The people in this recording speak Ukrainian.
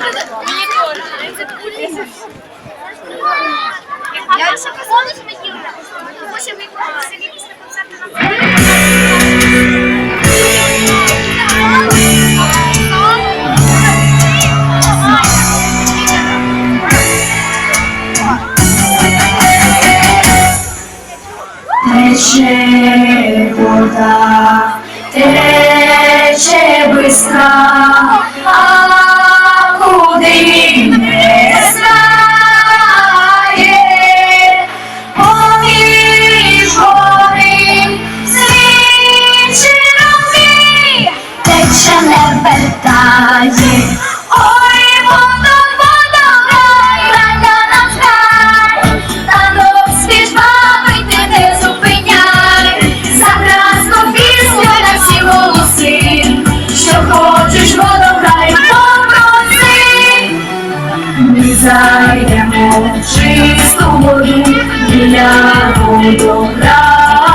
Мені теж. Я ще казала, що ми їли. Тому що ми самі після концерту Тече вода, тече бистра, а не знає, чисту воду для водограю